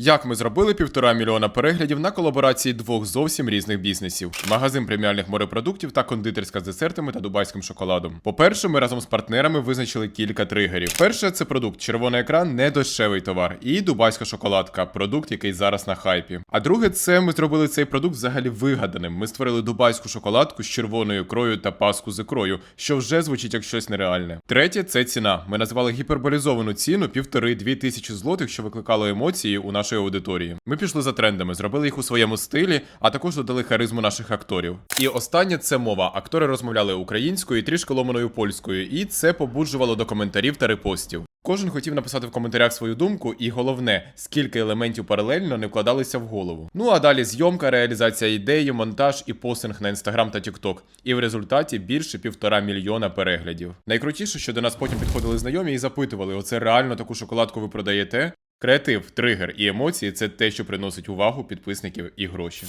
Як ми зробили півтора мільйона переглядів на колаборації двох зовсім різних бізнесів: магазин преміальних морепродуктів та кондитерська з десертами та дубайським шоколадом. По-перше, ми разом з партнерами визначили кілька тригерів. Перше, це продукт червоний екран, не дешевий товар, і дубайська шоколадка, продукт, який зараз на хайпі. А друге, це ми зробили цей продукт взагалі вигаданим. Ми створили дубайську шоколадку з червоною ікрою та паску з ікрою, що вже звучить як щось нереальне. Третє це ціна. Ми назвали гіперболізовану ціну півтори-дві тисячі злотих, що викликало емоції у нашої аудиторії. Ми пішли за трендами, зробили їх у своєму стилі, а також додали харизму наших акторів. І останнє це мова. Актори розмовляли українською і трішки ломаною польською, і це побуджувало до коментарів та репостів. Кожен хотів написати в коментарях свою думку, і головне, скільки елементів паралельно не вкладалися в голову. Ну а далі зйомка, реалізація ідеї, монтаж і постинг на інстаграм та тікток. І в результаті більше півтора мільйона переглядів. Найкрутіше, що до нас потім підходили знайомі і запитували: оце реально таку шоколадку ви продаєте? Креатив, тригер і емоції це те, що приносить увагу підписників і гроші.